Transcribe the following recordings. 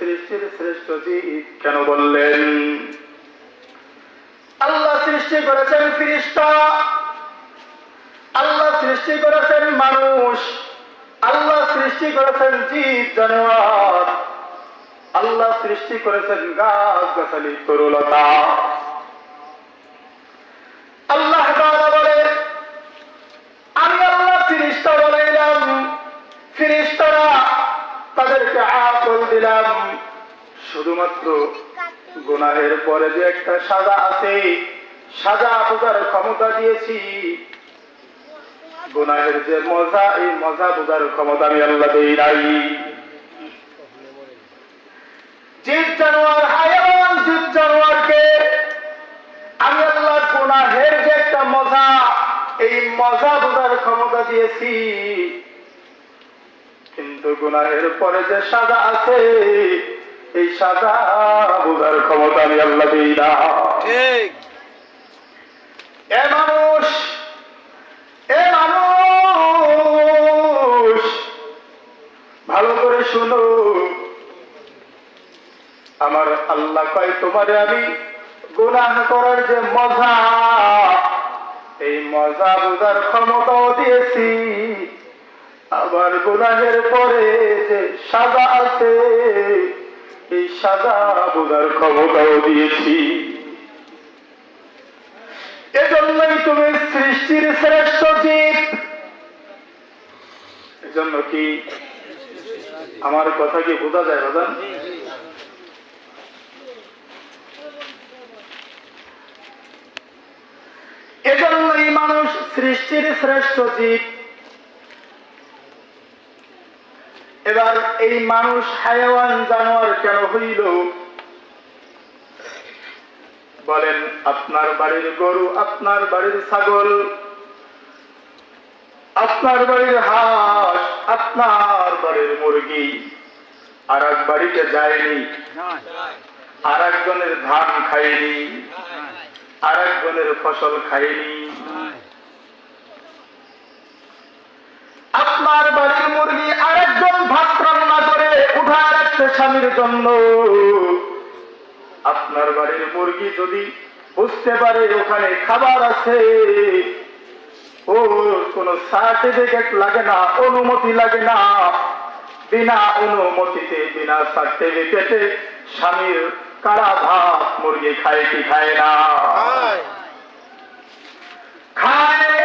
সৃষ্টির শ্রেষ্ঠ জীব কেন বললেন? আল্লাহ সৃষ্টি করেছেন ফিরিস্তা। আল্লাহ সৃষ্টি করেছেন মানুষ। আল্লাহ সৃষ্টি করেছেন জীব, জানোয়ার। আল্লাহ সৃষ্টি করেছেন গাছ গাছালি তরুলতা। আল্লাহ বলে আমি আল্লাহ ফিরিস্তা বানাইলাম। ফিরিস্তারা তাদেরকে আকল দিলাম। শুধুমাত্র গুনাহের পরে যে একটা সাজা আছে, সাজা বোঝার ক্ষমতা দিয়েছি। গুনাহের যে মজা, এই মজা বোঝার ক্ষমতা আমি আল্লাহ দেই নাই। জীব জানোয়ার হায়াওয়ান জীব জানোয়ারকে আমি আল্লাহ গুনাহের যে একটা মজা, এই মজা বোঝার ক্ষমতা দিয়েছি। কিন্তু গুনাহের পরে যে সাজা আছে এই সাজা বোঝার ক্ষমতা আমি আল্লাহ দিই না। ঠিক। এ মানুষ এ মানুষ ভালো করে শুনো। আমার আল্লাহ কয় তোমারে আমি গুনাহ করার যে মজা এই মজা বোঝার ক্ষমতাও দিয়েছি। আবার গুনাহের পরে যে সাজা আছে, এই সাজা বোঝার ক্ষমতাও দিয়েছি। এজন্যই তুমি সৃষ্টির শ্রেষ্ঠ জীব। এজন্য কি আমার কথা কি বোঝা যায়, বাজান? এজন্যই মানুষ সৃষ্টির শ্রেষ্ঠ জীব। এবার এই মানুষ হায়াওয়ান জানোয়ার কেন হইল? বলেন, আপনার বাড়ির গরু, আপনার বাড়ির ছাগল, আপনার বাড়ির হাঁস, আপনার বাড়ির মুরগি আর এক বাড়িতে যায়নি আর একজনের ধান খায়নি আর একজনের ফসল খায়নি আপনার বাড়ির মুরগি আরেকজন ভাত রান্না করে উঠায় স্বামীর জন্য। আপনার বাড়ির মুরগি যদি বুঝতে পারে ওখানে খাবার আছে ও কোনো সার্টিফিকেট লাগে না অনুমতি লাগে না বিনা অনুমতিতে বিনা সার্টিফিকেটে স্বামীর কারা ভাত মুরগি খায় কি খায় না। খায়।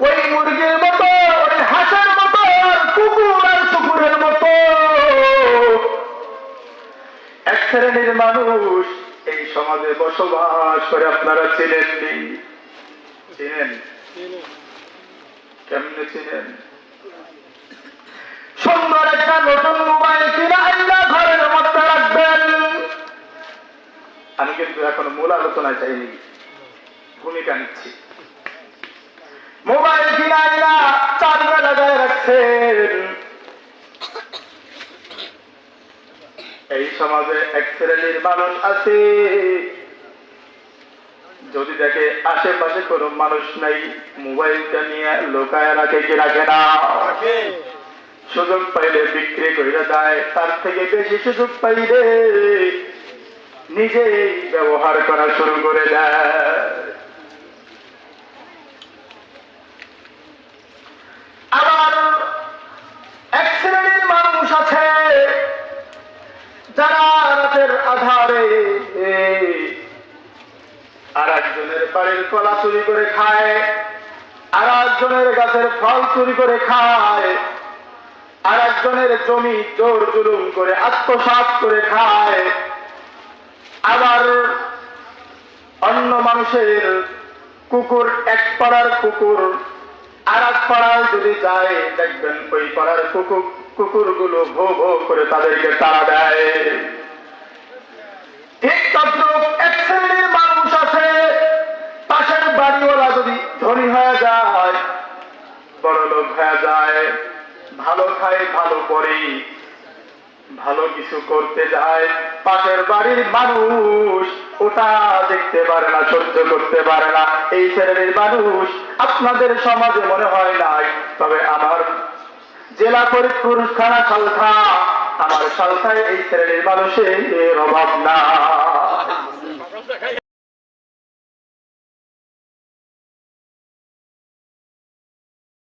ওই মুরগির মতো ওই হাঁসের মতো কুকুর শ্রেণির মানুষ, এই সমাজে বসবাস করে আপনারা চিনেন কেমনে চিনেন? সুন্দর একটা নতুন মোবাইল কিনা আইনা ঘরের মধ্যে রাখবেন? আমি কিন্তু এখন মূল আলোচনায় চাইনি ভূমিকা নিচ্ছি। মোবাইল কিনা আইনা চার্জে লাগায় রাখছেন। এই সমাজে এক শ্রেণির মানুষ আছে। যদি দেখে আশেপাশে কোনো মানুষ নাই মোবাইলটা নিয়ে লোকায় রাখে কি রাখে না? সুযোগ পাইলে বিক্রি করে দেয় তার থেকে বেশি সুযোগ পাইলে নিজেই ব্যবহার করা শুরু করে দেয় আবার এক শ্রেণির মানুষ আছে যারা রাতের আধারে আবার অন্য মানুষের কুকুর এক পাড়ার কুকুর, আর এক পাড়ায় যদি যায়, দেখবেন ওই পাড়ার কুকুর, কুকুরগুলো ভো ভো করে তাদেরকে তাড়া দেয়। ঠিক তদ্রুপ এক শ্রেণির মানুষ আছে পাশের বাড়িওয়ালা যদি হয়ে যায়? বড় লোক হয়ে যায়, ভালো খায়, ভালো পরে ভালো কিছু করতে যায়। পাশের বাড়ির মানুষ ওটা দেখতে পারে না, সহ্য করতে পারে না। এই শ্রেণির মানুষ আপনাদের সমাজে মনে হয় নাই, তবে আমার জেলা ফরিদপুর থানা সালথা আমার সালথায় এই শ্রেণির মানুষের অভাব না